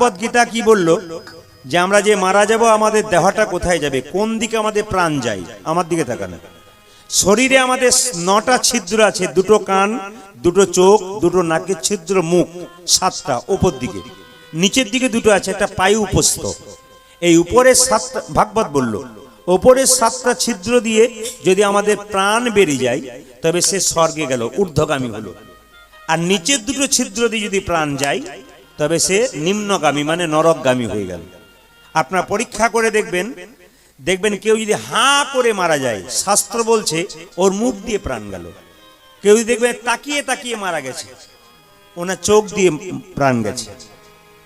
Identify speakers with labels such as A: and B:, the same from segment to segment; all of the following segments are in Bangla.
A: গীতা কি বলল? যে আমরা যে মারা যাব, আমাদের দেহটা কোথায় যাবে? কোন দিকে আমাদের প্রাণ যায়? আমার দিকে তাকানো। শরীরে আমাদের নটা ছিদ্র আছে, দুটো কান, দুটো চোখ, দুটো নাকের ছিদ্র, মুখ, সাতটা ওপর দিকে। নিচের দিকে দুটো আছে, একটা পায়ু উপস্থ। এই উপরের সাতটা ভাগবত বলল ওপরের সাতটা ছিদ্র দিয়ে যদি আমাদের প্রাণ বেরিয়ে যায়, তবে সে স্বর্গে গেল, ঊর্ধ্বগামী হলো। আর নিচের দুটো ছিদ্র দিয়ে যদি প্রাণ যায় তবে সে নিম্নগামী মানে নরকগামী হয়ে গেল। আপনার পরীক্ষা করে দেখবেন দেখবেন কেউ যদি হাঁ করে মারা যায়, শাস্ত্র বলছে, ওর মুখ দিয়ে প্রাণ গেল। কেউ দেখবেন তাকিয়ে তাকিয়ে মারা গেছে, ওনার চোখ দিয়ে প্রাণ গেছে।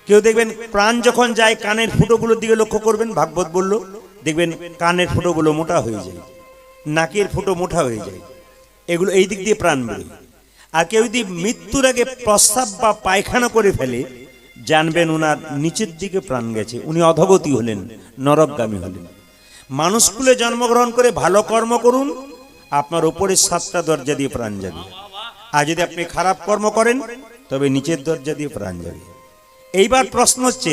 A: কেউ দেখবেন প্রাণ যখন যায়, কানের ফুটোগুলোর দিকে লক্ষ্য করবেন, ভাগবত বলল, দেখবেন কানের ফুটোগুলো মোটা হয়ে যায়, নাকের ফুটো মোটা হয়ে যায়, এগুলো এই দিক দিয়ে প্রাণ বেরোয়। আর কেউ যদি মৃত্যুর আগে প্রস্রাব বা পায়খানা করে ফেলে জানবেন ওনার নিচের দিকে প্রাণ গেছে, উনি অধগতি হলেন, নরকগামী হলেন। মানুষকুলে জন্মগ্রহণ করে ভালো কর্ম করুন, আপনার উপরে সাতটা দরজা দিয়ে প্রাণ যাবে আর যদি আপনি খারাপ কর্ম করেন, তবে নিচের দরজা দিয়ে প্রাণ যাবে এইবার প্রশ্ন হচ্ছে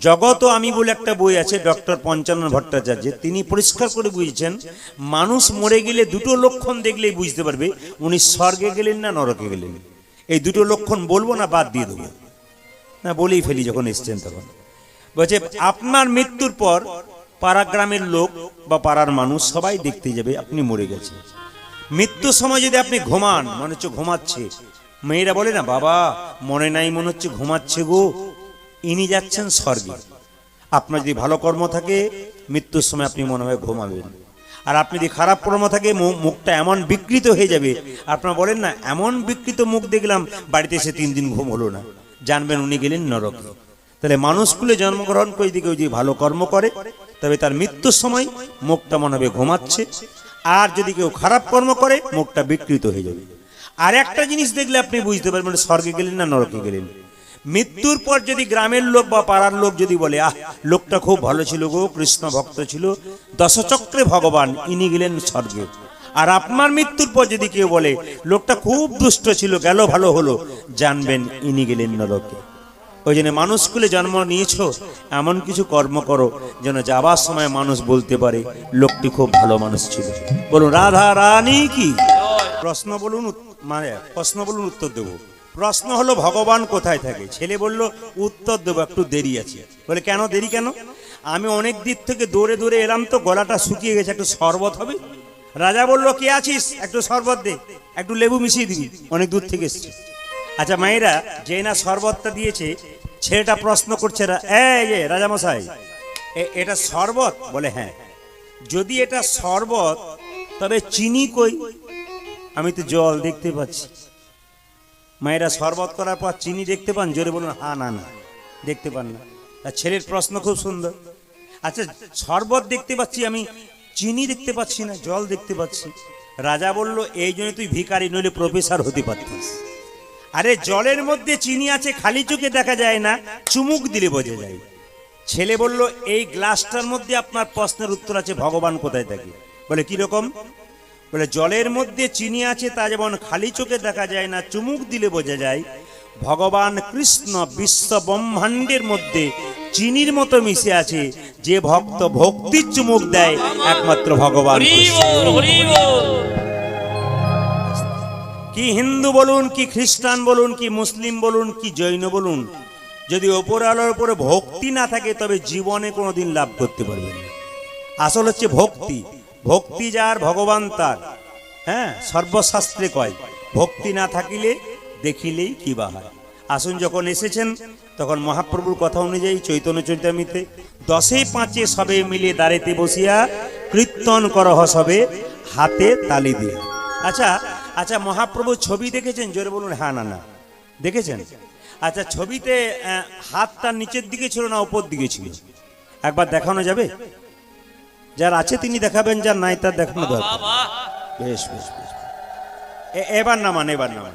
A: জগত আমি বলে একটা বই আছে, ডক্টর পঞ্চানন ভট্টাচার্যের, তিনি পরিষ্কার করে বুঝেছেন, মানুষ মরে গেলে দুটো লক্ষণ দেখলেই বুঝতে পারবে, উনি স্বর্গে গেলেন না নরকে গেলেন। এই দুটো লক্ষণ বলব না, বাদ দিয়ে দেবো। না, বলেই ফেলি যখন এসছেন তখন। বলছে, আপনার মৃত্যুর পর পাড়া গ্রামের লোক বা পাড়ার মানুষ সবাই দেখতে যাবে, আপনি মরে গেছেন। মৃত্যুর সময় যদি আপনি ঘুমান, মনে হচ্ছে ঘুমাচ্ছে। মেয়েরা বলে, না, বাবা, মনে নাই, মনে হচ্ছে ঘুমাচ্ছে গো। ইনি যাচ্ছেন স্বর্গে। আপনার যদি ভালো কর্ম থাকে, মৃত্যুর সময় আপনি মনে হয় ঘুমাবেন। আর আপনি যদি খারাপ কর্ম থাকে মুখটা এমন বিকৃত হয়ে যাবে। আপনারা বলেন, না, এমন বিকৃত মুখ দেখলাম, বাড়িতে এসে তিন দিন ঘুম হলো না। জানবেন উনি গেলেন নরকে। তাহলে মানুষগুলো জন্মগ্রহণ করে দিকে যদি ভালো কর্ম করে, তবে তার মৃত্যুর সময় মুখটা মনে হবে ঘুমাচ্ছে, আর যদি কেউ খারাপ কর্ম করে, মুখটা বিকৃত হয়ে যাবে। আর একটা জিনিস দেখলে আপনি বুঝতে পারবেন মানে স্বর্গে গেলেন না নরকে গেলেন? মৃত্যুর পর যদি গ্রামের লোক বা পাড়ার লোক যদি বলে, আহ, লোকটা খুব ভালো ছিল গো, কৃষ্ণ ভক্ত ছিল, দশচক্রে ভগবান, ইনি গেলেন স্বর্গে। আর আপনার মৃত্যুর পর যদি কেউ বলে, লোকটা খুব দুষ্ট ছিল, গেল, ভালো হলো, জানবেন ইনি গেলেন নরকে। ওই জন্য মানুষ স্কুলে জন্ম নিয়েছ, এমন কিছু কর্ম করো যেন যাবার সময় মানুষ বলতে পারে, লোকটি খুব ভালো মানুষ ছিল। বলুন, রাধা রানী কি? প্রশ্ন বলুন মানে প্রশ্ন বলুন উত্তর দেবো। প্রশ্ন হলো, ভগবান কোথায় থাকে? ছেলে বলল, উত্তর দেবো, একটু দেরি আছে। বলে, কেন, দেরি কেন? আমি অনেক দিক থেকে দৌড়ে দৌড়ে এলাম তো, গলাটা শুকিয়ে গেছে, একটু শরবত হবে? রাজা বলল, কে আছিস? একটু শরবত দে, একটু লেবু মিশিয়ে দিবি, অনেক দূর থেকে এসছে। আচ্ছা মায়েরা, যে না শরবতটা দিয়েছে, ছেলেটা প্রশ্ন করছে, রা- এই যে, রাজামশাই, এ- এটা শরবত? বলে হ্যাঁ। যদি এটা শরবত, তবে চিনি কই? আমি তো জল দেখতে পাচ্ছি। মায়েরা, শরবত করার পর চিনি দেখতে পান? জোরে বলুন হা, না না, দেখতে পান না। ছেলের প্রশ্ন খুব সুন্দর। আচ্ছা শরবত দেখতে পাচ্ছি আমি চিনি দেখতে পাচ্ছি না, জল দেখতে পাচ্ছি। রাজা বলল, এই জন্য তুই ভিখারি, নইলে প্রফেসর হতে পারতিস। আরে, জলের মধ্যে চিনি আছে, খালি চোখে দেখা যায় না, চুমুক দিলে বোঝা যায়। ছেলে বলল, এই গ্লাসটার মধ্যে আপনার প্রশ্নের উত্তর আছে, ভগবান কোথায় থাকে? বলে, কি রকম? বলে, জলের মধ্যে চিনি আছে, তা যেমন খালি চোখে দেখা যায় না, চুমুক দিলে বোঝা যায় ভগবান কৃষ্ণ বিশ্ব ব্রহ্মাণ্ডের মধ্যে চিনির মতো মিশে আছে যে ভক্ত ভক্তির চুমুক দেয় একমাত্র ভগবান কি হিন্দু বলুন কি খ্রিস্টান বলুন কি মুসলিম বলুন কি জৈন বলুন যদি ওপর আলোর উপরে ভক্তি না থাকে তবে জীবনে কোনো দিন লাভ করতে পারবে না। আসল হচ্ছে ভক্তি। ভক্তি যার ভগবান তার। হ্যাঁ সর্বশাস্ত্রে কয় ভক্তি না থাকিলে দেখিলেই কি বা হয়। আসুন যখন এসেছেন তখন মহাপ্রভুর কথা অনুযায়ী চৈতন্য চৈতামিতে দশে পাঁচে সবে মিলে দাঁড়েতে বসিয়া কীর্তন করহ সবে হাতে তালি দিয়ে। আচ্ছা আচ্ছা মহাপ্রভু ছবি দেখেছেন? জোরে বলুন হ্যাঁ না না। দেখেছেন? আচ্ছা ছবিতে আহ, হাতটা নিচের দিকে ছিল না উপর দিকে ছিল? একবার দেখানো যাবে? যার আছে তিনি দেখাবেন যার নাই তার দেখানো দরকার। বেশ বেশ বেশ। এবার নামান এবার নামান।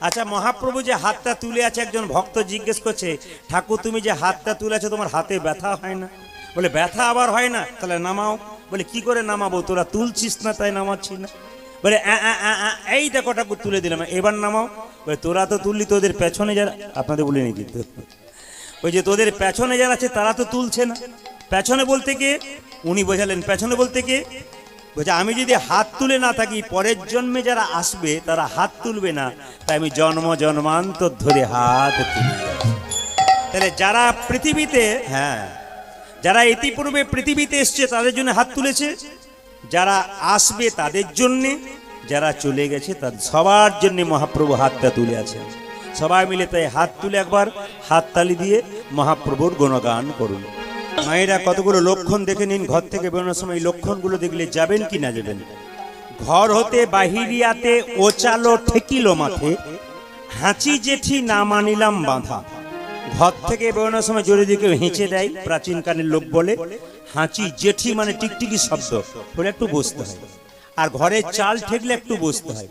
A: আচ্ছা মহাপ্রভু যে হাতটা তুলে আছে একজন ভক্ত জিজ্ঞেস করছে ঠাকুর তুমি যে হাতটা তুলে আছো তোমার হাতে ব্যথা হয় না? বলে ব্যথা আবার হয় না? তাহলে নামাও। বলে কি করে নামাবো? তোরা তুলছিস না তাই নামাচ্ছি না? বলে "আ, আ, আ, আ, এই দেখো ঠাকুর তুলে দিলাম এবার নামাও। বলে তোরা তো তুললি তোদের পেছনে যারা আপনাদের বলে নি কিন্তু ওই যে তোদের পেছনে যারা আছে তারা তো তুলছে না। পেছনে বলতে কে উনি বোঝালেন পেছনে বলতে কে বলছে, আমি যদি হাত তুলে না থাকি, পরের জন্মে যারা আসবে, তারা হাত তুলবে না। তাই আমি জন্ম জন্মান্তর ধরে হাত তুলে। তাহলে যারা পৃথিবীতে হ্যাঁ যারা ইতিপূর্বে পৃথিবীতে এসছে, তাদের জন্য হাত তুলেছে। যারা আসবে, তাদের জন্যে। যারা চলে গেছে, তাদের, সবার জন্য মহাপ্রভু হাতটা তুলে আছেন সবাই মিলে তাই হাত তুলে একবার হাততালি দিয়ে মহাপ্রভুর গুণগান করুন। মায়েরা কতগুলো লক্ষণ দেখে নিন, ঘর থেকে বেরোনোর সময় লক্ষণগুলো দেখলে যাবেন কি না যাবেন। ঘর হতে বাহিরিয়াতে ওচালো ঠেকিলো মাথে হাঁচি জেঠি না মানিলাম বাঁধা। ঘর থেকে বেরোনোর সময় জোরে দিকে হেঁচে দেয়, প্রাচীন কালের লোক বলে, হাঁচি জেঠি মানে টিকটিকি শব্দ বলে একটু বসতে হয়। আর ঘরে চাল ঠেকলে একটু বসতে হয়।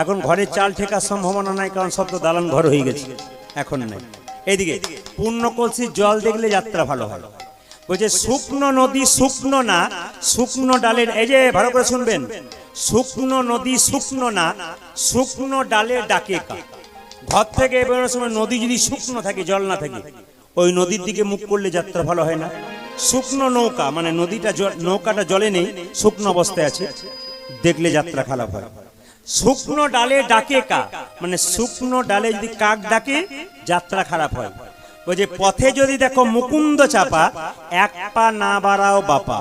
A: এখন ঘরে চাল ঠেকার সম্ভাবনা নাই, কারণ সব তো দালান ঘর হয়ে গেছে, এখন নাই। এইদিকে পূর্ণ কলসির জল দেখলে যাত্রা ভালো হয়। বলছে শুকনো নদী শুকনো না, শুকনো ডালের, এই যে ভালো করে শুনবেন। শুকনো নদী শুকনো না, শুকনো ডালে ডাকে কা। ঘর থেকে বেরোনোর সময় নদী যদি শুকনো থাকে, জল না থাকে, ওই নদীর দিকে মুখ করলে যাত্রা ভালো হয় না। শুকনো নৌকা মানে নদীটা নৌকাটা জলে নেই, শুকনো অবস্থায় আছে, দেখলে যাত্রা খারাপ হয়। শুকনো ডালে ডাকে কা মানে শুকনো ডালে যদি কাক ডাকে, যাত্রা খারাপ হয়। ওই যে পথে যদি দেখো মুকুন্দ চাপা, এক পা না বাড়াও বাপা।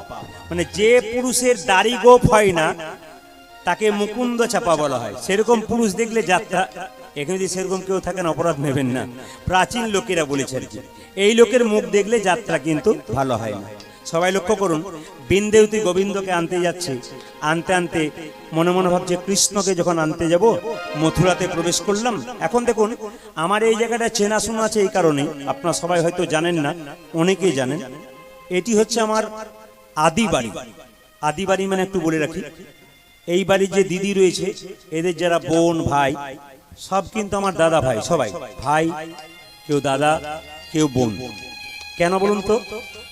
A: মানে যে পুরুষের দাড়ি গোপ হয় না, তাকে মুকুন্দ চাপা বলা হয়। সেরকম পুরুষ দেখলে যাত্রা, এখানে যদি সেরকম কেউ থাকেন, অপরাধ নেবেন না। প্রাচীন লোকেরা বলেছে আর কি, এই লোকের মুখ দেখলে যাত্রা কিন্তু ভালো হয় না। সবাই লক্ষ্য করুন বিন্দেউতি গোবিন্দকে আনতে যাচ্ছে। আনতে আনতে মনে মনে ভাবছে, কৃষ্ণকে যখন আনতে যাব, মথুরাতে প্রবেশ করলাম। এখন দেখুন, আমার এই জায়গাটা চেনাশোনা আছে এই কারণেই আপনারা সবাই হয়তো জানেন না, অনেকেই জানেন। এটি হচ্ছে আমার আদি বাড়ি। আদি বাড়ি মানে একটু বলে রাখি। এই বাড়ির যে দিদি রয়েছে, এদের যারা বোন, ভাই, সব কিন্তু আমার দাদা ভাই, সবাই। ভাই, কেউ দাদা, কেউ বোন। কেন বলুন তো?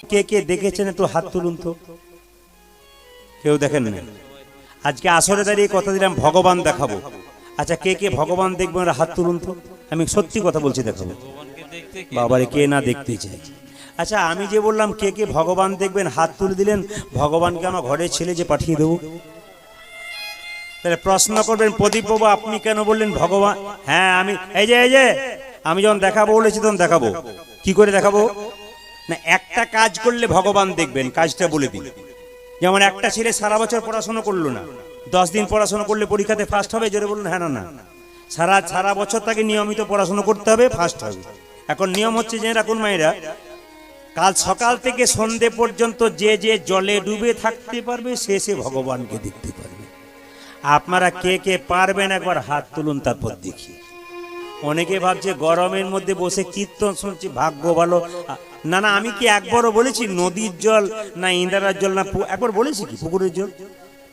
A: কে কে দেখেছেন একটু হাত তুলুন তো। কেউ দেখেন না আজকে আসরে দাঁড়িয়ে কথা দিলাম, ভগবান দেখাবো। আচ্ছা কে কে ভগবান দেখবেন ওরা হাত তুলুন তো। আমি সত্যি কথা বলছি, দেখাবো। বাবারে, কে না দেখতে চাই আচ্ছা আমি যে বললাম, কে কে ভগবান দেখবেন, হাত তুলে দিলেন, ভগবানকে আমার ঘরের ছেলে যে পাঠিয়ে দেবো। তাহলে প্রশ্ন করবেন প্রদীপ বাবু আপনি কেন বললেন ভগবান? হ্যাঁ আমি, এই যে এই যে, আমি যখন দেখাবো বলেছি, তখন দেখাবো। কি করে দেখাবো? না, একটা কাজ করলে ভগবান দেখবেন, কাজটা বলে দিন। যেমন একটা ছেলে সারা বছর পড়াশোনা করল না, দশ দিন পড়াশোনা করলে পরীক্ষাতে ফার্স্ট হবে, জোরে বলুন হ্যাঁ না সারা সারা বছর তাকে নিয়মিত পড়াশোনা করতে হবে ফার্স্ট হবে। এখন নিয়ম হচ্ছে যে রাখুন মায়েরা, কাল সকাল থেকে সন্ধে পর্যন্ত যে যে জলে ডুবে থাকতে পারবে, সে সে ভগবানকে দেখতে পারবে। আপনারা কে কে পারবেন একবার হাত তুলুন, তারপর দেখি। অনেকে ভাবছে গরমের মধ্যে বসে কীর্তন শুনছি, ভাগ্য ভালো। না না আমি কি একবারও বলেছি নদীর জল না ইন্দারার জল না একবার বলেছি কি পুকুরের জল?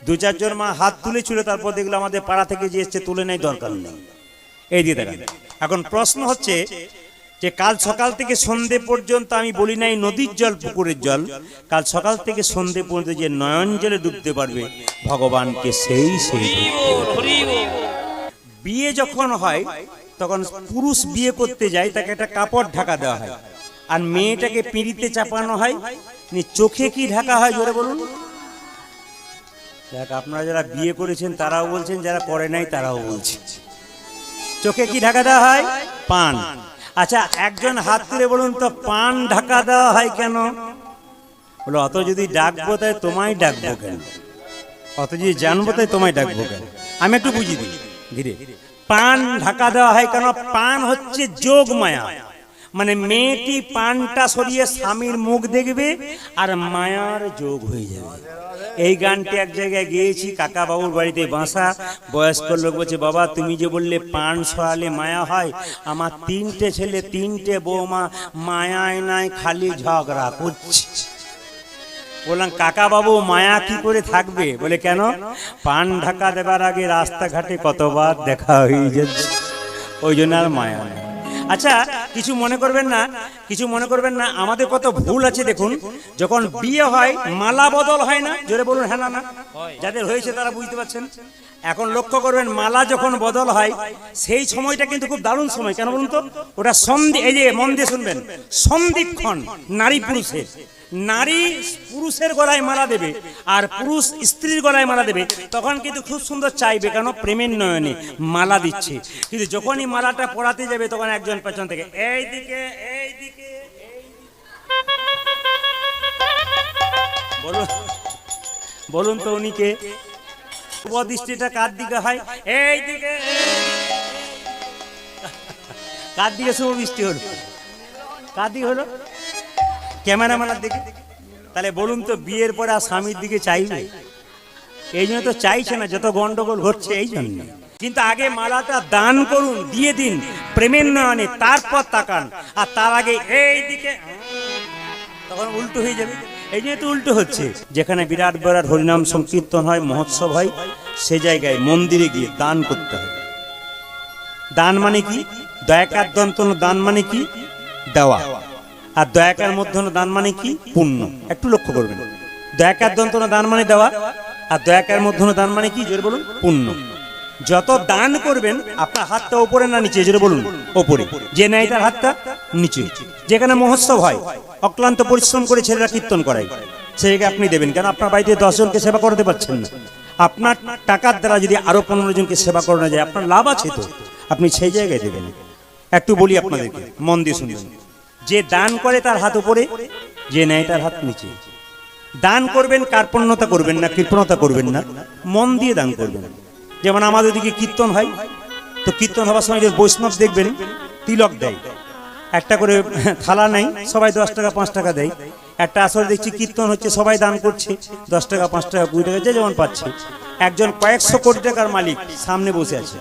A: দু চারজন মা হাত তুলেছিল তারপর দেখল আমাদের পাড়া থেকে যে এসছে তুলে নেই দরকার নেই। এই দিয়ে দেখেন। এখন প্রশ্ন হচ্ছে যে কাল সকাল থেকে সন্ধে পর্যন্ত আমি বলি নাই নদীর জল পুকুরের জল। কাল সকাল থেকে সন্ধে পর্যন্ত যে নয়ন জলে ডুবতে পারবে ভগবানকে সেই সেই বিয়ে যখন হয় তখন পুরুষ বিয়ে করতে যায় তাকে একটা কাপড় ঢাকা দেওয়া হয়। আর মেয়েটাকে পিঁড়িতে চাপানো হয় চোখে কি ঢাকা হয় জোরে বলুন। দেখ, আপনারা যারা বিয়ে করেছেন, তারাও বলছেন, যারা করে নাই, তারাও বলছে। চোখে কি ঢাকা দেওয়া হয়? পান। আচ্ছা একজন হাত তুলে বলুন তো, পান ঢাকা দেওয়া হয় কেন? বলো, অত যদি ডাকবো তাই তোমায় ডাকবো কেন? অত যদি জানব তাই তোমায় ডাকবো কেন? আমি একটু বুঝিয়ে দিই। ধীরে। পান ঢাকা দেওয়া হয় কেন? পান হচ্ছে যোগ মায়া মানে মেয়েটি পানটা সরিয়ে স্বামীর মুখ দেখবে আর মায়ার যোগ হয়ে যাবে। এই গানটি এক জায়গায় গিয়েছি কাকা বাবুর বাড়িতে বাসা। বয়স্ক লোক বলছে, বাবা, তুমি যে বললে পান সরালে মায়া হয়, আমার তিনটে ছেলে, তিনটে বৌমা, মায়ায় নাই, খালি ঝগড়া করছে। বললাম কাকা বাবু মায়া কি করে থাকবে? বলে, কেন? পান ঢাকা দেবার আগে রাস্তাঘাটে কতবার দেখা হয়ে যাচ্ছে। ওই জন্য আর মায়া আচ্ছা কিছু মনে করবেন না কিছু মনে করবেন না আমাদের কত ভুল আছে দেখুন। যখন বিয়ে হয় মালা বদল হয় না? জোরে বলুন হ্যাঁ না যাদের হয়েছে তারা বুঝতে পারছেন? এখন লক্ষ্য করবেন মালা যখন বদল হয় সেই সময়টা কিন্তু খুব দারুণ সময়। কেন বলুন তো? ওটা সন্ধি এই যে মন দিয়ে শুনবেন সন্ধিক্ষণ নারী পুরুষের। নারী পুরুষের গলায় মালা দেবে আর পুরুষ স্ত্রীর গলায় মালা দেবে, তখন কিন্তু খুব সুন্দর চাইবে, কেন? প্রেমের নয়নে মালা দিচ্ছে। কিন্তু যখনই মালাটা পড়াতে যাবে, তখন একজন পেছন থেকে এই দিকে এই দিকে বলুন বলুন তো উনিকে দৃষ্টিটা কার দিকে হয়? এই দিকে কার দিকে শুভ বৃষ্টি হলো? কার দিকে হলো? ক্যামেরাম্যানের দিকে তাহলে বলুন তো, বিয়ের পরে আর স্বামীর দিকে চাইবে? এই জন্য তো চাইছে না, যত গন্ডগোল ঘটছে এই জন্য। কিন্তু আগে মালাটা দান করুন, দিয়ে দিন, প্রেমের নয়নে তারপর তাকান। আর তার আগে এই দিকে, তখন উল্টো হয়ে যাবে। এই জন্য তো উল্টো হচ্ছে। যেখানে বিরাট বিরাট হরিনাম সংকীর্তন হয়, মহোৎসব হয়, সে জায়গায় মন্দিরে গিয়ে দান করতে হয়। দান মানে কি? দয়াকার দন্তন দান মানে কি? দেওয়া। আর দয়াকার মধ্যন দান মানে কি? পুণ্য। একটু লক্ষ্য করবেন। দয়াকার দন্তন দান মানে দেওয়া। আর দয়াকার মধ্যন দান মানে কি? জোরে বলুন। পুণ্য। যত দান করবেন, আপনার হাতটা ওপরে না নিচে? জোরে বলুন। ওপরে যে নেয় তার হাতটা নিচে। যেখানে মহোৎসব হয়, অক্লান্ত পরিশ্রম করে ছেলেরা কীর্তন করায় সেটাকে আপনি দেবেন। কেন? আপনার বাড়িতে দশজনকে সেবা করতে পারছেন না। আপনার টাকার দ্বারা যদি আরও পনেরো জনকে সেবা করানো যায়, আপনার লাভ আছে তো? আপনি সেই জায়গায় দেবেন। একটু বলি আপনাদেরকে, মন দিয়ে শুনবেন। যে দান করে তার হাত উপরে, যে নেয় তার হাত নিচে। দান করবেন, কার্পণ্যতা করবেন না, কৃপণতা করবেন না, মন দিয়ে দান করবেন। যেমন আমাদের দিকে কীর্তন হয়, তো কীর্তন হওয়ার সময় বৈষ্ণব দেখবেন, তিলক দেয়। একটা করে থালা নেই সবাই দশ টাকা, পাঁচ টাকা দেয়। একটা আসলে দেখছি কীর্তন হচ্ছে, সবাই দান করছে, দশ টাকা, পাঁচ টাকা, কুড়ি টাকা, যে যেমন পাচ্ছে। একজন কয়েকশো কোটি টাকার মালিক সামনে বসে আছে।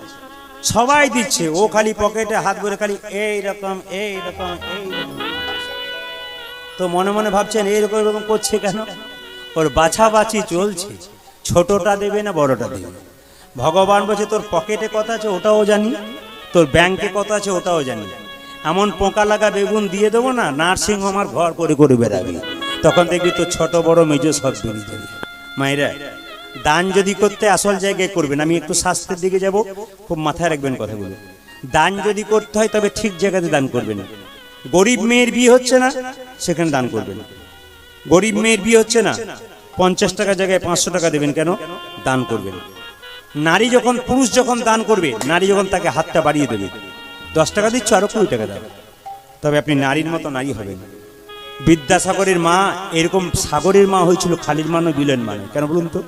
A: সবাই দিচ্ছে, ও খালি পকেটে হাত ভরে খালি, এই রকম এই রকম, এই। তো মনে মনে ভাবছেন এইরকম এরকম করছে কেন? ওর বাছাবাছি চলছে। ছোটটা দেবে না, বড়টা দেবে ভগবান বলছে, তোর পকেটে কত আছে ওটাও জানি, তোর ব্যাংকে কত আছে ওটাও জানি। এমন পোকা লাগা বেগুন দিয়ে দেবো না নার্সিং হোম আর ঘর করে করে বেড়াবি। তখন দেখবি তোর ছোট বড় মেজ সব বেরিয়ে যাবে। মায়েরা, দান যদি করতে আসল জায়গায় করবেন, আমি একটু স্বাস্থ্যের দিকে যাব, খুব মাথায় রাখবেন কথাগুলো দান যদি করতে হয়, তবে ঠিক জায়গাতে দান করবেন। গরিব মেয়ের বিয়ে হচ্ছে না, সেখানে দান করবেন। গরিব মেয়ের বিয়ে হচ্ছে না, পঞ্চাশ টাকা জায়গায় পাঁচশো টাকা দেবেন কেন? দান করবেন। নারী যখন, পুরুষ যখন দান করবে, নারী যখন তাকে হাতটা বাড়িয়ে দেবে, দশ টাকা দিচ্ছ, আরও কুড়ি টাকা দাও। তবে আপনি নারীর মতো নারী হবেন। বিদ্যাসাগরের মা এরকম সাগরের মা হয়েছিল খালির মা নয় বিলেন মানে। কেন বলুন তো?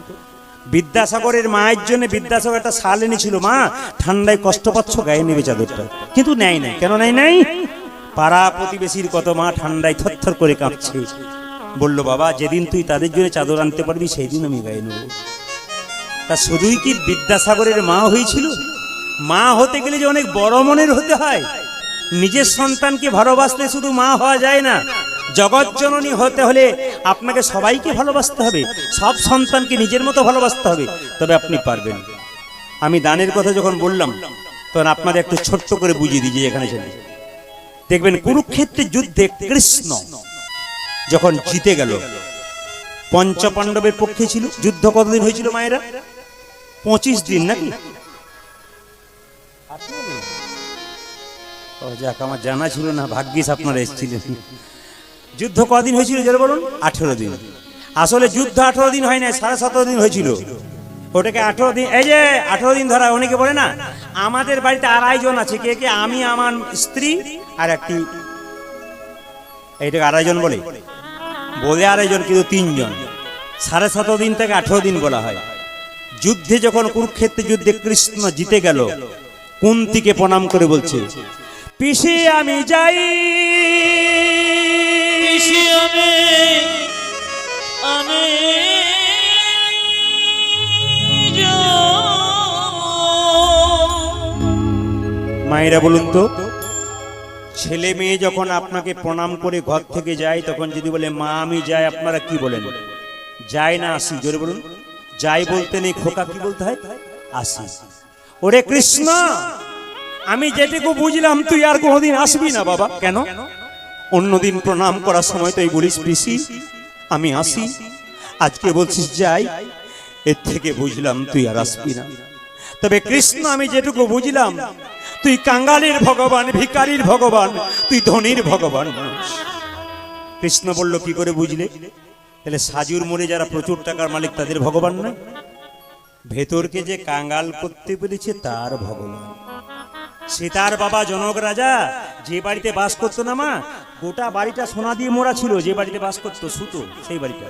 A: বিদ্যাসাগরের মায়ের জন্য বিদ্যাসাগর একটা শাল এনেছিল, মা, ঠান্ডায় কষ্ট পাচ্ছ, গায়ে নেবে চাদরটা। কিন্তু নেয় নাই। কেন নেয় নাই? পাড়া প্রতিবেশীর কত মা ঠান্ডায় থরথর করে কাঁপছে। বলল, বাবা, যেদিন তুই তাদের জন্য চাদর আনতে পারবি সেই দিন আমি গায়ে নেব। তা শুধুই কি বিদ্যাসাগরের মা হয়েছিল? মা হতে গেলে যে অনেক বড় মনের হতে হয়। নিজের সন্তানকে ভালোবাসলে শুধু মা হওয়া যায় না। জগৎ জননী হতে হলে আপনাকে সবাইকে ভালোবাসতে হবে। সব সন্তানকে নিজের মতো ভালোবাসতে হবে। তবে আপনি পারবেন। আমি দানের কথা যখন বললাম, তখন আপনাদের একটু ছোট্ট করে বুঝিয়ে দিই যে এখানে চলে দেখবেন কুরুক্ষেত্রের যুদ্ধে কৃষ্ণ যখন জিতে গেল পঞ্চ পাণ্ডবের পক্ষে ছিল, যুদ্ধ কতদিন হয়েছিল মায়েরা? পঁচিশ দিন নাকি? যাক, আমার জানা ছিল না, ভাগ্যিস আপনারা এসেছিলেন। যুদ্ধ কদিন হয়েছিল যেটা বলুন? আঠেরো দিন। আসলে যুদ্ধ আঠেরো দিন হয় না, সাড়ে সতেরো দিন হয়েছিল। ওটাকে আঠেরো দিন, এই যে আঠেরো দিন ধরা, অনেকে বলে না, আমাদের বাড়িতে আড়াই জন আছে, কে কে? আমি, আমার স্ত্রী আর একটি এইটাকে আড়াইজন বলে? বলে আড়াইজন কিন্তু তিনজন। সাড়ে সতেরো দিন থেকে আঠেরো দিন বলা হয়। যুদ্ধে যখন কুরুক্ষেত্রে যুদ্ধে কৃষ্ণ জিতে গেল কুন্তিকে প্রণাম করে বলছে পিসি আমি যাই।
B: পিসি আমি আমি
A: মায়েরা বলুন তো ছেলে মেয়ে যখন আপনাকে প্রণাম করে ঘর থেকে যায়, তখন যদি বলে, মা, আমি যাই, আপনারা কি বলেন? যাই না আসি? জোরে বলুন। যাই বলতে নেই, খোকা কি বলতে হয়? আসি। ওরে কৃষ্ণ, আমি যেটুকু বুঝলাম, তুই আর কোনোদিন আসবি না বাবা। কেন? অন্যদিন প্রণাম করার সময় তুই বলিস, পিসি, আমি আসি। আজকে বলছিস যাই, এর থেকে বুঝলাম তুই আর আসবি না। তবে কৃষ্ণ, আমি যেটুকু বুঝলাম তুই কাঙ্গালের ভগবান, ভিকারির ভগবান, তুই ধনির ভগবান মানুষ। কৃষ্ণ বলল, কি করে বুঝলে? তাহলে সাজুর মোড়ে যারা প্রচুর টাকার মালিক, তাদের ভগবান নয়। ভেতরকে যে কাঙ্গাল করতে পেরেছে, তার ভগবান। সীতার বাবা জনক রাজা, যে বাড়িতে বাস করতো না মা, গোটা বাড়িটা সোনা দিয়ে মোড়া ছিল, যে বাড়িতে বাস করতো, সুতো, সেই বাড়িটা।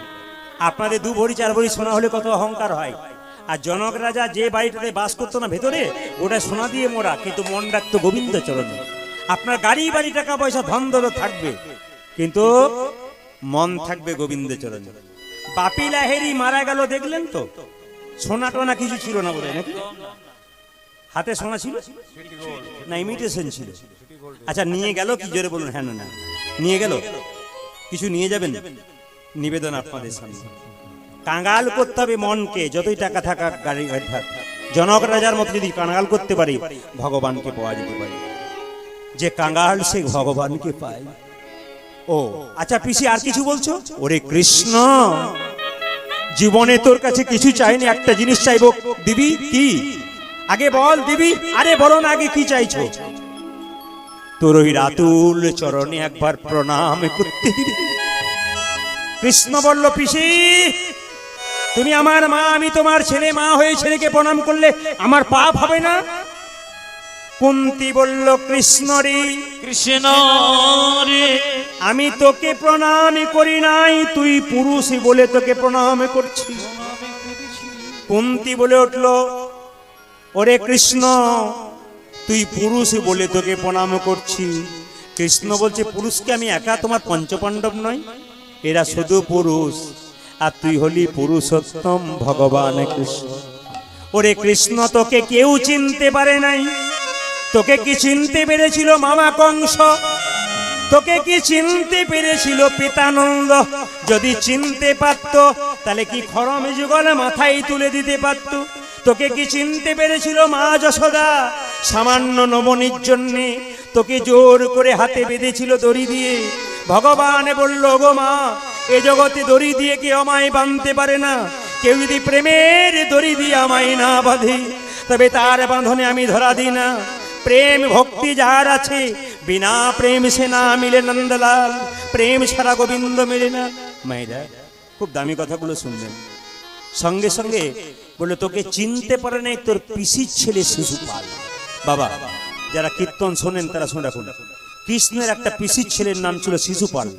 A: আপনাদের দু ভরি, চার ভরি সোনা হলে কত অহংকার হয়? আর জনক রাজা যে বাড়িটাতে বাস করতো না ভেতরে, ওটা সোনা দিয়ে মোড়া কিন্তু মন রাখতো গোবিন্দ চরণে আপনার গাড়ি, বাড়ি, টাকা পয়সা ধন থাকবে, কিন্তু মন থাকবে গোবিন্দ চরণে বাপি লাহেরি মারা গেল, দেখলেন তো? সোনা টোনা কিছু ছিল না বোধ নাকি? হাতে সোনা ছিল? না ইমিটেশন ছিল। আচ্ছা নিয়ে গেল কি? জোরে বলুন হ্যাঁ না। নিয়ে গেল? কিছু নিয়ে যাবেন? নিবেদন আপনাদের সামনে। কাঙ্গাল করতে হবে মনকে, যতই টাকা থাকা গাড়ি জনক রাজার মতো যদি কাঙ্গাল করতে পারি, ভগবানকে পাওয়া যেতে পারে। যে কাঙ্গাল, সে ভগবানকে পায়। ও আচ্ছা পিসি, আর কিছু বলছো? ওরে কৃষ্ণ, জীবনে তোর কাছে কিছু চাইনি, একটা জিনিস চাইব। দিবি? কি? আগে বল, দিবি? আরে বলো না, আগে কি চাইছো? তোর ওই রাতুল চরণে একবার প্রণাম করতে দিবি। কৃষ্ণ বলল, পিসি তুমি আমার মা আমি তোমার ছেলে মা হয়ে ছেলেকে প্রণাম করলে আমার পাপ হবে না? কুন্তি বলল কৃষ্ণ রে
B: কৃষ্ণ রে।
A: আমি তোকে প্রণাম করি নাই তুই পুরুষ বলে তোকে প্রণাম করছি। কুন্তি বলে উঠল ওরে কৃষ্ণ তুই পুরুষ বলে তোকে প্রণাম করছি। কৃষ্ণ বলছে পুরুষকে আমি একা তোমার পঞ্চপাণ্ডব নয় এরা শুধু পুরুষ। আর তুই হলি পুরুষোত্তম ভগবান কৃষ্ণ। ওরে কৃষ্ণ, তোকে কেউ চিনতে পারে নাই। তোকে কি চিনতে পেরেছিল মামা কংস? তোকে কি চিনতে পেরেছিল পিতানন্দ? যদি চিনতে পারত, তাহলে কি খরমে যুগল মাথায় তুলে দিতে পারত? তোকে কি চিনতে পেরেছিল মা যশোদা? সামান্য নবনীর জন্যে তোকে জোর করে হাতে বেঁধেছিল দড়ি দিয়ে। ভগবান বলল গো মা এ জগতে দড়ি দিয়ে কেউ আমায় বাঁধতে পারে না। কেউ যদি প্রেমের দড়ি দিয়ে আমায় না বাঁধে, তবে তার বাঁধনে আমি ধরা দিই না। প্রেম ভক্তি যার আছে, বিনা প্রেম সে না মিলে নন্দলাল। প্রেম ছাড়া গোবিন্দ মিলে না। মাইরা খুব দামি কথাগুলো শুনবেন। সঙ্গে সঙ্গে বলে, তোকে চিনতে পারে নাই তোর পিসির ছেলে শিশুপাল। বাবা, যারা কীর্তন শোনেন তারা শোনা কৃষ্ণের একটা পিসির ছেলের নাম ছিল শিশুপাল।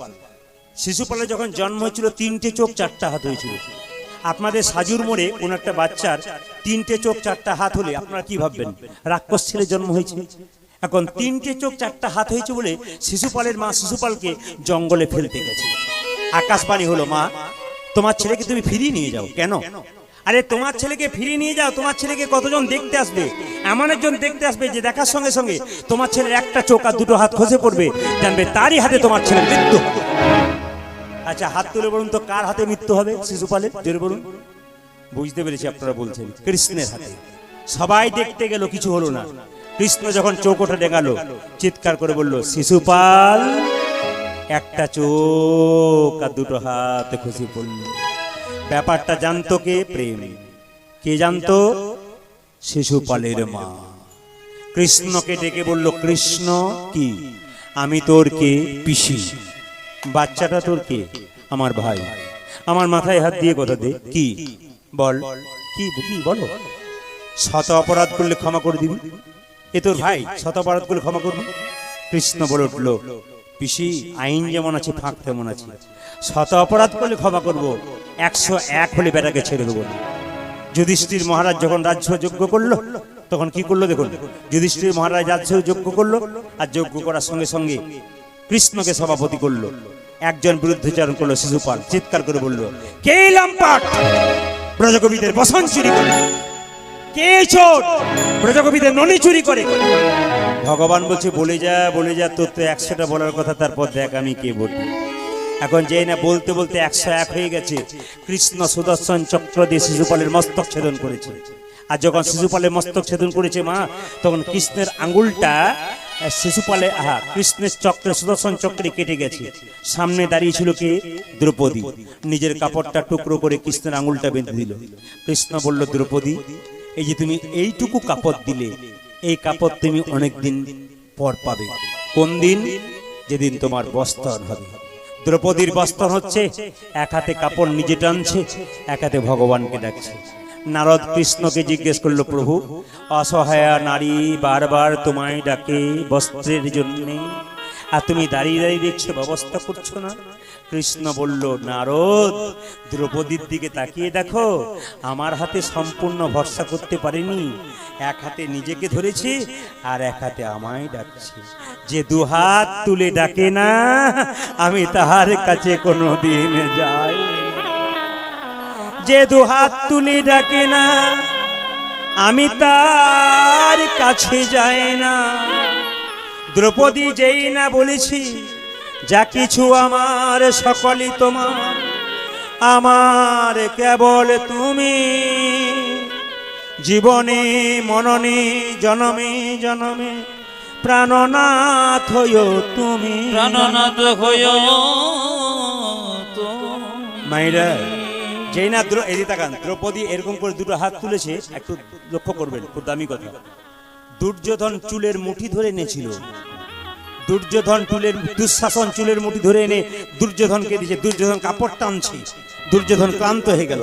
A: শিশুপালের যখন জন্ম হয়েছিল, তিনটে চোখ, চারটা হাত হয়েছিল। আপনাদের সাজুর মোড়ে কোন একটা বাচ্চার তিনটে চোখ, চারটা হাত হলে আপনারা কি ভাববেন? রাক্ষস ছেলে জন্ম হয়েছে। এখন তিনটে চোখ, চারটা হাত হয়েছে বলে শিশুপালের মা শিশুপালকে জঙ্গলে ফেলতে গেছে। আকাশবাণী হলো, মা, তোমার ছেলেকে তুমি ফিরিয়ে নিয়ে যাও। কেন? আরে, তোমার ছেলেকে ফিরিয়ে নিয়ে যাও, তোমার ছেলেকে কতজন দেখতে আসবে? এমন একজন দেখতে আসবে যে দেখার সঙ্গে সঙ্গে তোমার ছেলের একটা চোখ আর দুটো হাত খসে পড়বে। জানবে তারই হাতে তোমার ছেলের মৃত্যু। আচ্ছা হাত তুলে বলুন তো, কার হাতে মৃত্যু হবে? শিশুপালের জোরে বলুন। বুঝতে পেরেছি আপনারা বলছেন। কৃষ্ণের হাতে। সবাই দেখতে গেল, কিছু হলো না। কৃষ্ণ যখন চৌকোটা ডেঙালো চিৎকার করে বলল শিশুপাল একটা চোখ আর দুটো হাত খুশি পড়ল। ব্যাপারটা জানতো কে? প্রেম। কে জানতো? শিশুপালের মা। কৃষ্ণকে ডেকে বলল, কৃষ্ণ, কি? আমি তোর কে? পিসি। বাচ্চাটা তোর কে? আমার ভাই। আমার মাথায় হাত দিয়ে কথা দে। কি? বল। কি? কি? বলো। শত অপরাধ করলে ক্ষমা করে দিবি? এ তোর ভাই, শত অপরাধ করলে ক্ষমা করবি? কৃষ্ণ বলে উঠল, পিসি, আইন যেমন আছে, ফাঁক তেমন আছে। শত অপরাধ করলে ক্ষমা করব। একশো এক হলে বেটাকে ছেড়ে দেবো যুধিষ্ঠির মহারাজ যখন রাজ্য যজ্ঞ করল, তখন কি করল দেখুন? যুধিষ্ঠির মহারাজ রাজ্য যোগ্য করল, আর যজ্ঞ করার সঙ্গে সঙ্গে কৃষ্ণকে সভাপতি করল। একজন বিরুদ্ধচারণ করল, শিশুপাল, চিৎকার করে বলল, কে লাম্পাট? ব্রজকবিদের বসন চুরি করে। কে চোর? ব্রজকবিদের ননি চুরি করে। ভগবান বলছে, বলে যা বলে যা, তোর তো একশোটা বলার কথা, তারপর দেখ আমি কে বলি। এখন যেই না বলতে বলতে একশো এক হয়ে গেছে, কৃষ্ণ সুদর্শন চক্র দিয়ে শিশুপালের মস্তক ছেদন করেছে। আর যখন শিশুপালের মস্তক ছেদন করেছে মা, তখন কৃষ্ণের আঙ্গুলটা শিশুপালে, আহা, কৃষ্ণের চক্রে, সুদর্শন চক্রে কেটে গেছে। সামনে দাঁড়িয়ে ছিল কে? দ্রৌপদী। নিজের কাপড়টা টুকরো করে কৃষ্ণের আঙুলটা বেঁধে দিল। কৃষ্ণ বলল, দ্রৌপদী, এই যে তুমি এইটুকু কাপড় দিলে, এই কাপড় তুমি অনেক দিন পর পাবে। কোন দিন? যেদিন তোমার বস্ত্রণ হবে। দ্রৌপদীর বস্ত্রণ হচ্ছে, এক হাতে কাপড় নিজে টানছে, এক হাতে ভগবানকে ডাকছে। নারদ কৃষ্ণকে জিজ্ঞেস করল, প্রভু, অসহায়া নারী বারবার তোমায় ডাকে বস্ত্রের জন্যে। আর তুমি দাঁড়িয়ে দাঁড়িয়ে দেখছ, ব্যবস্থা করছ না? কৃষ্ণ বলল, নারদ, দ্রৌপদীর দিকে তাকিয়ে দেখো, আমার হাতে সম্পূর্ণ ভরসা করতে পারিনি। এক হাতে নিজেকে ধরেছি আর এক হাতে আমায় ডাকছি। যে দু হাত তুলে ডাকে না, আমি তাহার কাছে কোনো দিন যাই। যে দু হাত তুলে ডাকে না আমি তার কাছে যাই না। দ্রৌপদী যেই না বলেছি যা কিছু আমার সকলই তোমার। আমার কেবল তুমি। জীবনে মননে জনমে জনমে প্রাণনাথ হইও তুমি।
B: প্রাণনাথ হইয় তো
A: মাইরা যেই না এদিকে তাকান, দ্রৌপদী এরকম করে দুটো হাত তুলেছে, একটু লক্ষ্য করবেন, খুব দামি কথা। দুর্যোধন চুলের মুঠি ধরে এনেছিল। দুর্যোধন চুলের দুঃশাসন চুলের মুঠি ধরে এনে দুর্যোধনকে দিয়েছে। দুর্যোধন কাপড় টানছে। দুর্যোধন ক্লান্ত হয়ে গেল।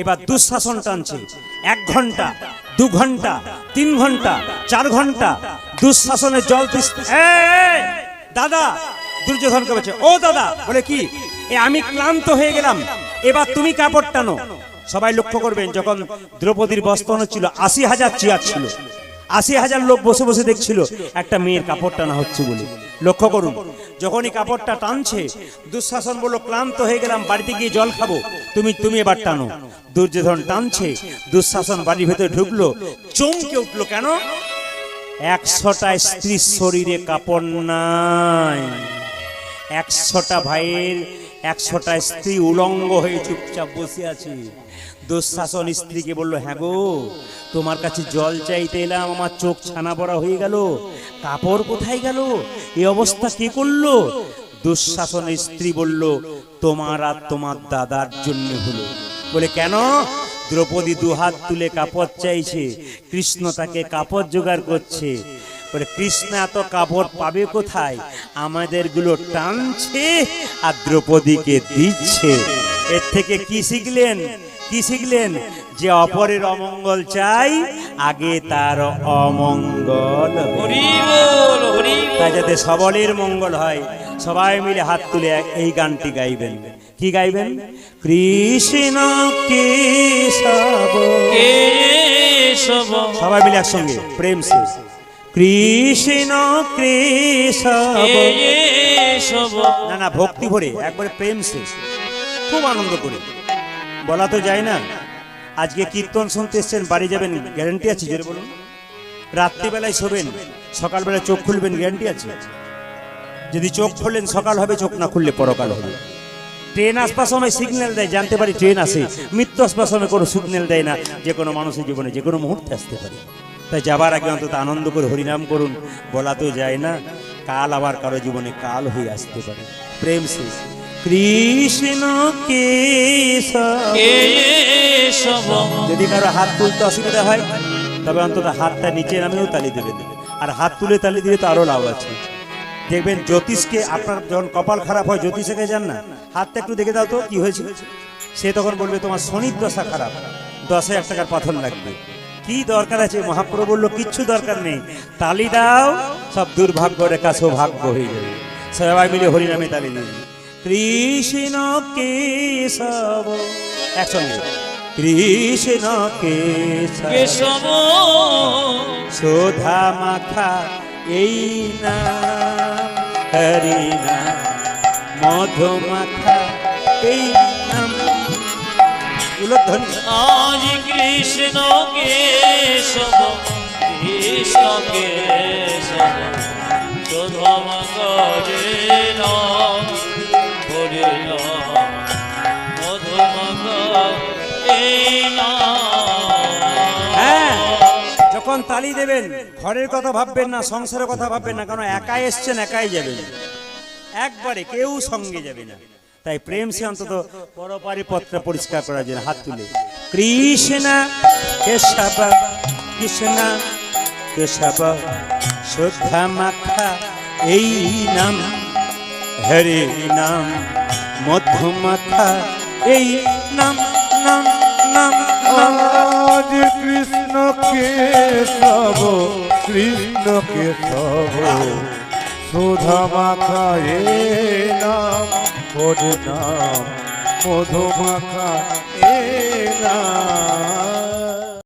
A: এবার দুঃশাসন টানছে। এক ঘণ্টা, দু ঘণ্টা, তিন ঘণ্টা, চার ঘণ্টা দুঃশাসনের জল দাদা, দুর্যোধনকে বলছে, ও দাদা, বলে কি? এ, আমি ক্লান্ত হয়ে গেলাম। এবার তুমি কাপড় টানো। সবাই লক্ষ্য করবেন, যখন দ্রৌপদীর বস্ত্র ছিল, আশি হাজার চেয়ার ছিল। আশি হাজার লোক বসে বসে দেখছিল, একটা মেয়ের কাপড় টানা হচ্ছে বলে। লক্ষ্য করুন, যখনই কাপড়টা টানছে দুঃশাসন বলল ক্লান্ত হয়ে গেলাম, বাড়িতে গিয়ে জল খাব। তুমি তুমি এবার টানো। দুর্যোধন টানছে, দুঃশাসন বাড়ির ভেতরে ঢুকলো। চমকে উঠল, কেন? একশোটা স্ত্রীর শরীরে কাপড় নাই। একশোটা ভাইয়ের একশোটা স্ত্রী উলঙ্গ হয়ে চুপচাপ বসে আছে। দুঃশাসন স্ত্রীকে বলল হ্যাঁ গো, তোমার কাছে জল চাইতে এলাম, আমার চোখ ছানা পড়া হয়ে গেল। কাপড় কোথায় গেল? এই অবস্থা কে করল? দুঃশাসনের স্ত্রী বলল, তোমার আর তোমার দাদার জন্য হলো। বলে, কেন? দ্রৌপদী দুহাত তুলে কাপড় চাইছে, কৃষ্ণ তাকে কাপড় জোগাড় করছে। বলে কৃষ্ণ এত কাপড় পাবে কোথায়? আমাদেরগুলো টানছে আর দ্রৌপদীকে দিচ্ছে। এর থেকে কি শিখলেন? কি শিখলেন? যে অপরের অমঙ্গল চাই আগে তার অমঙ্গল হোক।
B: হরি বল হরি
A: তাই যাতে সবলের মঙ্গল হয়। সবাই মিলে হাত তুলে এই গানটি গাইবেন। কি গাইবেন? কৃষ্ণ কেশব। সবাই মিলে একসঙ্গে প্রেম সে কৃষ্ণ কেশব না না ভক্তি ভরে একবারে প্রেম সে খুব আনন্দ করে। বলা তো যায় না আজকে কীর্তন শুনতে এসছেন বাড়ি যাবেন গ্যারান্টি আছে জোরে বলুন? রাত্রিবেলায় শোবেন সকালবেলায় চোখ খুলবেন গ্যারান্টি আছে? যদি চোখ খুললেন সকাল হবে চোখ না খুললে পরকাল হবে। ট্রেন আসবার সময় সিগন্যাল দেয় জানতে পারি ট্রেন আসে মৃত্যু আসবার সময় কোনো সিগন্যাল দেয় না যে কোনো মানুষের জীবনে যে কোনো মুহূর্তে আসতে পারে। তাই যাবার আগে অন্তত আনন্দ করে হরিনাম করুন। বলা তো যায় না কাল আবার কারও জীবনে কাল হয়ে আসতে পারে। প্রেম সে। কৃষ্ণ যদি কারও হাত তুলতে অসুবিধা হয় তবে অন্তত হাতটা নিচে নামেও তালি দেবে। আর হাত তুলে তালি দিলে তো আরও লাভ আছে। দেখবেন জ্যোতিষকে আপনার যখন কপাল খারাপ হয় জ্যোতিষকে যান না? হাতটা একটু দেখে দাও তো কি হয়েছে? সে তখন বলবে তোমার শনির দশা খারাপ। দশ হাজার টাকার পাথর লাগবে। কি দরকার আছে? মহাপ্রভু বলল কিচ্ছু দরকার নেই। তালি দাও সব দুর্ভাগ্য রেখা সৌভাগ্য হয়ে যাবে। সবাই মিলে হরিনামে তালি দিন। কৃষ্ণ কেশব। একসঙ্গে কৃষ্ণ কেশব। শোধা মাখা এই না। মধু মাখা এই
B: আজ কৃষ্ণ কেশব কৃষ্ণ কেশব শোধম করে হরে মধুমগ এই
A: হ্যাঁ যখন তালি দেবেন ঘরের কথা ভাববেন না সংসারের কথা ভাববেন না কারণ একাই এসছেন একাই যাবেন। একবারে কেউ সঙ্গে যাবে না। তাই প্রেম সে অন্তত পরপারি পত্র পরিষ্কার করার জন্য হাত তুলে। কৃষ্ণ কেশব কৃষ্ণ কেশব শ্রদ্ধা মাখা এই নাম হরে নাম মধুমাখা এই নাম নাম নাম
C: আজ কৃষ্ণ কেশব কৃষ্ণ কেশব সুধা মাখা এ নাম। ওর নাম মধু মাখা এ নাম